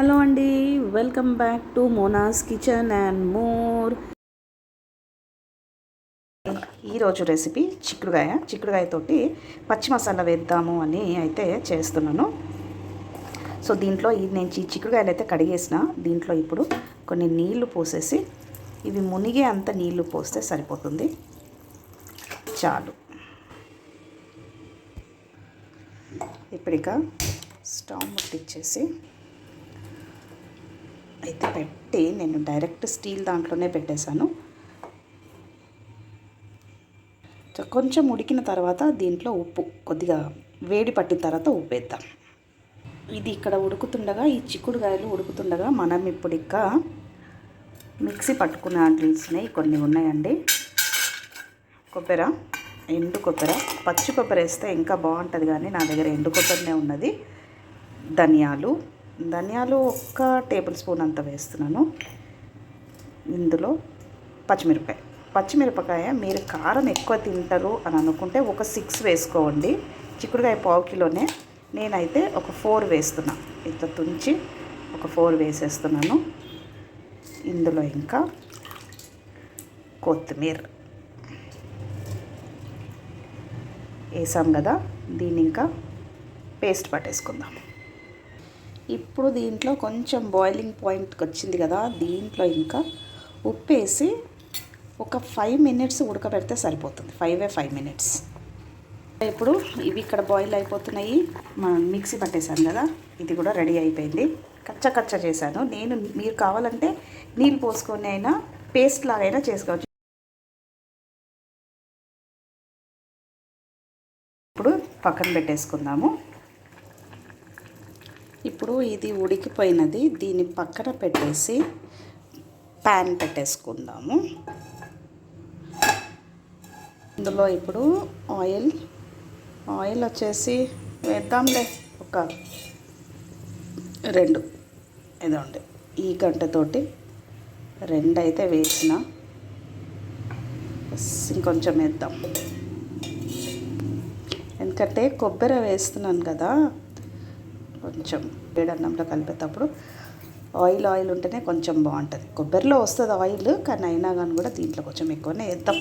Hello అండి welcome back to Mona's kitchen and more. ఈరోజు recipe చిక్కుడుగాయ చిక్కుడుగాయతోటి పచ్చి మసాలా వేద్దాము అని అయితే చేస్తున్నాను. సో దీంట్లో ఈ నేను చిక్కుడుగాయలు అయితే కడిగేసిన. దీంట్లో ఇప్పుడు కొన్ని నీళ్ళు పోసేసి ఇవి మునిగే అంత నీళ్ళు పోస్తే సరిపోతుంది. చాలు. ఇప్పుడు ఇక స్టవ్ ముట్టించేసి అయితే పెట్టి నేను డైరెక్ట్ స్టీల్ దాంట్లోనే పెట్టేశాను. కొంచెం ఉడికిన తర్వాత దీంట్లో ఉప్పు కొద్దిగా వేడి పట్టిన తర్వాత ఉప్పు వేద్దాం ఇది ఇక్కడ ఉడుకుతుండగా ఈ చిక్కుడుకాయలు ఉడుకుతుండగా మనం ఇప్పుడు ఇక మిక్సీ పట్టుకునే ఆటల్సినవి కొన్ని ఉన్నాయండి. కొబ్బరి ఎండు కొబ్బరి. పచ్చి కొబ్బరి వేస్తే ఇంకా బాగుంటుంది కానీ నా దగ్గర ఎండు కొబ్బరినే ఉన్నది. ధనియాలు ధనియాలు ఒక్క టేబుల్ స్పూన్ అంత వేస్తున్నాను. ఇందులో పచ్చిమిరపకాయ. పచ్చిమిరపకాయ మీరు కారం ఎక్కువ తింటారు అని అనుకుంటే ఒక సిక్స్ వేసుకోండి. చిక్కుడుకాయ పావు కిలోనే నేనైతే ఒక ఫోర్ వేస్తున్నా. ఇట్లా తుంచి ఒక ఫోర్ వేసేస్తున్నాను. ఇందులో ఇంకా కొత్తిమీర వేసాం కదా దీన్ని ఇంకా పేస్ట్ పట్టేసుకుందాం. ఇప్పుడు దీంట్లో కొంచెం బాయిలింగ్ పాయింట్కి వచ్చింది కదా దీంట్లో ఇంకా ఉప్పు వేసి ఒక ఫైవ్ మినిట్స్ ఉడకబెడితే సరిపోతుంది. ఫైవే ఫైవ్ మినిట్స్ ఇప్పుడు ఇవి ఇక్కడ బాయిల్ అయిపోతున్నాయి. మనం మిక్సీ పట్టేశాను కదా ఇది కూడా రెడీ అయిపోయింది. కచ్చ కచ్చ చేశాను. నేను మీరు కావాలంటే నీళ్ళు పోసుకొని అయినా పేస్ట్ లాగైనా చేసుకోవచ్చు. ఇప్పుడు పక్కన పెట్టేసుకుందాము. ఇప్పుడు ఇది ఉడికిపోయినది. దీన్ని పక్కన పెట్టేసి ప్యాన్ పెట్టేసుకుందాము. ఇందులో ఇప్పుడు ఆయిల్ ఆయిల్ వచ్చేసి వేద్దాంలే. ఒక రెండు. ఇదండి ఈ గంటతోటి రెండు అయితే వేసిన ఇంకొంచెం వేద్దాం. ఎందుకంటే కొబ్బరి వేస్తున్నాను కదా. కొంచెం వేడన్నంలో కలిపేటప్పుడు ఆయిల్ ఆయిల్ ఉంటేనే కొంచెం బాగుంటుంది. కొబ్బరిలో వస్తుంది ఆయిల్ కానీ అయినా కానీ కూడా దీంట్లో కొంచెం ఎక్కువనే వేద్దాం.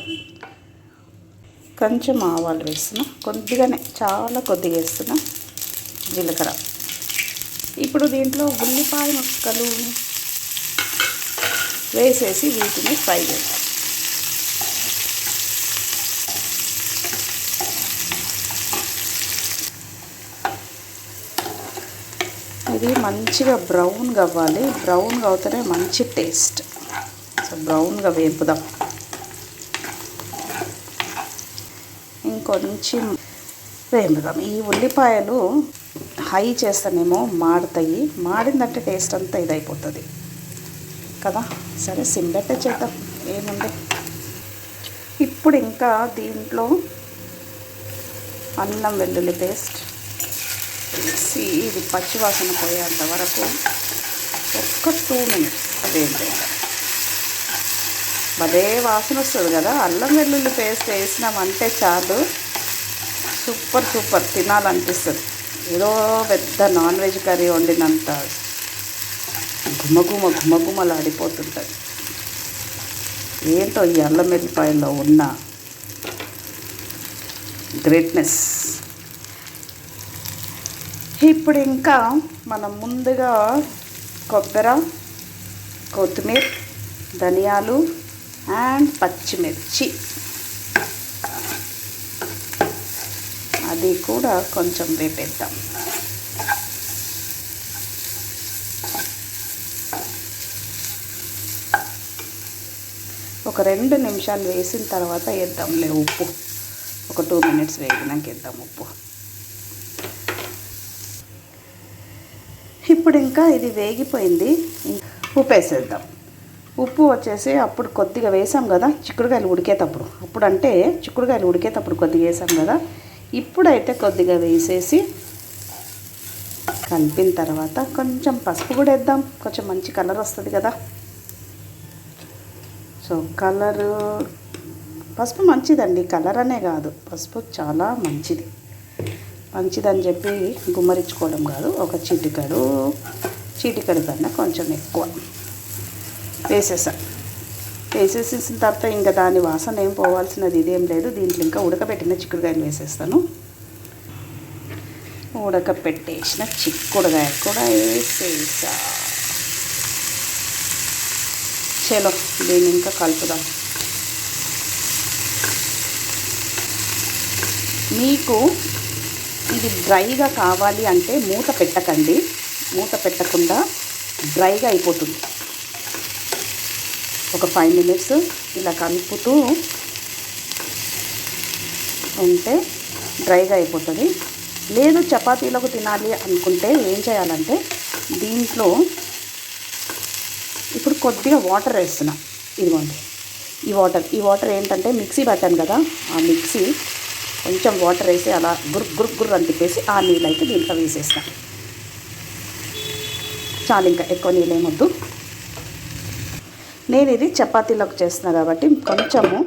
కొంచెం ఆవాలు వేస్తున్నా. కొద్దిగానే చాలా కొద్దిగా వేస్తున్నా జీలకర్ర. ఇప్పుడు దీంట్లో ఉల్లిపాయ ముక్కలు వేసేసి వీటిని ఫ్రై చేస్తాం ఇది మంచిగా బ్రౌన్గా అవ్వాలి బ్రౌన్గా అవుతేనే మంచి టేస్ట్ సో బ్రౌన్గా వేపుదాం. ఇంకొంచెం వేపుదాం. ఈ ఉల్లిపాయలు హై చేస్తానేమో మాడతాయి. మాడిందంటే టేస్ట్ అంతా ఇదైపోతుంది. కదా? సరే సిమ్ చేద్దాం. ఏముంది? ఇప్పుడు ఇంకా దీంట్లో అల్లం వెల్లుల్లి పేస్ట్ మిక్సీ ఇది పచ్చివాసన పోయేంత వరకు ఒక్క టూ మినిట్స్. అదేంటి? అదే వాసన వస్తుంది కదా. అల్లం వెల్లుల్లి పేస్ట్ వేసినామంటే చాలు. Super super. తినాలనిపిస్తుంది. ఏదో పెద్ద నాన్ వెజ్ కర్రీ వండినంత గుమగుమ ఆడిపోతుంటుంది ఏంటో ఈ అల్లం వెల్లిపాయల్లో ఉన్న గ్రేట్నెస్. ఇప్పుడు ఇంకా మనం ముందుగా కొబ్బరి కొత్తిమీర ధనియాలు అండ్ పచ్చిమిర్చి. అది కూడా కొంచెం వేపేద్దాం. ఒక రెండు నిమిషాలు వేసిన తర్వాత వేద్దాంలే ఉప్పు. ఒక టూ మినిట్స్ వేగినాక వేద్దాం ఉప్పు. ఇప్పుడు ఇంకా ఇది వేగిపోయింది. ఉప్పు వేసేద్దాం ఉప్పు వచ్చేసి అప్పుడు కొద్దిగా వేసాం కదా చిక్కుడుకాయలు ఉడికేటప్పుడు. అప్పుడు అంటే చిక్కుడుకాయలు ఉడికేటప్పుడు కొద్దిగా వేసాం కదా ఇప్పుడైతే కొద్దిగా వేసేసి కలిపిన తర్వాత కొంచెం పసుపు కూడా వేద్దాం. కొంచెం మంచి కలర్ వస్తుంది కదా. సో కలరు పసుపు మంచిదండి. కలర్ అనే కాదు. పసుపు చాలా మంచిది. మంచిదని చెప్పి గుమ్మరించుకోవడం కాదు ఒక చిటికడు చీటికడి కన్నా కొంచెం ఎక్కువ. వేసేసా. వేసేసేసిన తర్వాత ఇంకా దాని వాసన ఏం పోవాల్సినది ఇదేం లేదు. దీంట్లో ఇంకా ఉడకబెట్టిన చిక్కుడుకాయలు వేసేస్తాను. ఉడకపెట్టేసిన చిక్కుడుకాయ కూడా వేసేసా. చలో దీన్ని ఇంకా కలుపుదాం. మీకు ఇది డ్రైగా కావాలి అంటే మూత పెట్టకండి. మూత పెట్టకుండా డ్రైగా అయిపోతుంది. ఒక ఫైవ్ మినిట్స్ ఇలా కలుపుతూ ఉంటే డ్రైగా అయిపోతుంది. లేదు చపాతీలకు తినాలి అనుకుంటే ఏం చేయాలంటే దీంట్లో ఇప్పుడు కొద్దిగా వాటర్ వేస్తున్నా. ఇదిగోండి. ఈ వాటర్ ఈ వాటర్ ఏంటంటే మిక్సీ పట్టాను కదా ఆ మిక్సీ కొంచెం వాటర్ వేసి అలా గుర్ గుర్ గుర్ అని తిప్పేసి ఆ నీళ్ళు అయితే దీంట్లో వేసేస్తా. చాలు ఇంకా ఎక్కువ నీళ్ళు ఏమొద్దు. నేను ఇది చపాతీలకు చేస్తున్నా కాబట్టి కొంచెము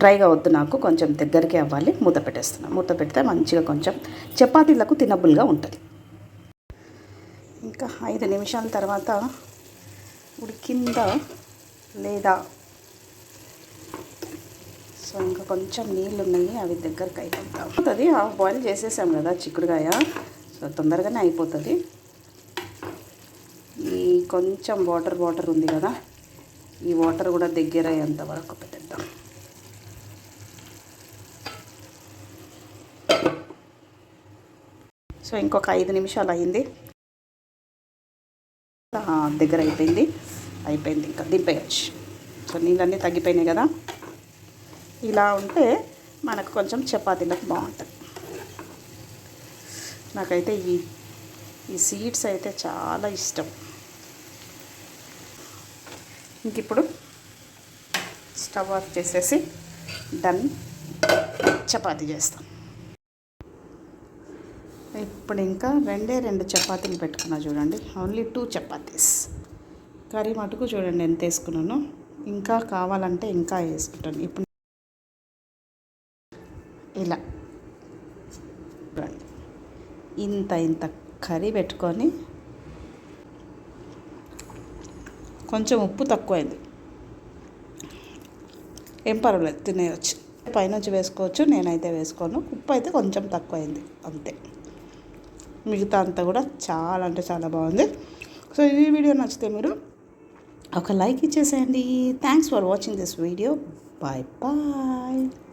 డ్రైగా వద్దు నాకు కొంచెం దగ్గరికి అవ్వాలి. మూత పెట్టేస్తున్నా. మూత పెడితే మంచిగా కొంచెం చపాతీలకు తినబుల్గా ఉంటుంది. ఇంకా ఐదు నిమిషాల తర్వాత ఉడికిందా లేదా సో ఇంకా కొంచెం నీళ్ళు ఉన్నాయి అవి దగ్గరికి అయిపోతాం అది హాఫ్ బాయిల్ చేసేసాం కదా చిక్కుడుకాయ. సో తొందరగానే అయిపోతుంది. ఈ కొంచెం వాటర్ వాటర్ ఉంది కదా ఈ వాటర్ కూడా దగ్గర అయ్యేంత వరకు పెట్టేద్దాం. సో ఇంకొక ఐదు నిమిషాలు అయింది. దగ్గర అయిపోయింది. అయిపోయింది. ఇంకా దింపేయచ్చు. సో నీళ్ళన్నీ తగ్గిపోయినాయి కదా. ఇలా ఉంటే మనకు కొంచెం చపాతీలకు బాగుంటుంది. నాకైతే ఈ ఈ సీడ్స్ అయితే చాలా ఇష్టం. ఇంక ఇప్పుడు స్టవ్ ఆఫ్ చేసేసి డన్ చపాతీ చేస్తాం. ఇప్పుడు ఇంకా రెండే రెండు చపాతీలు పెట్టుకున్నా చూడండి. Only two chapatis. కర్రీ మటుకు చూడండి ఎంత వేసుకున్నాను. ఇంకా కావాలంటే ఇంకా వేసుకుంటాను. ఇప్పుడు ఇలా. ఇంత ఇంత కర్రీ పెట్టుకొని కొంచెం ఉప్పు తక్కువైంది. ఏం పర్వాలేదు తినేయచ్చు. పైనుంచి వేసుకోవచ్చు నేనైతే వేసుకోను. ఉప్పు అయితే కొంచెం తక్కువైంది అంతే. మిగతా అంతా కూడా చాలా అంటే చాలా బాగుంది. సో ఈ వీడియో నచ్చితే మీరు ఒక లైక్ ఇచ్చేసేయండి. Thanks for watching this video bye bye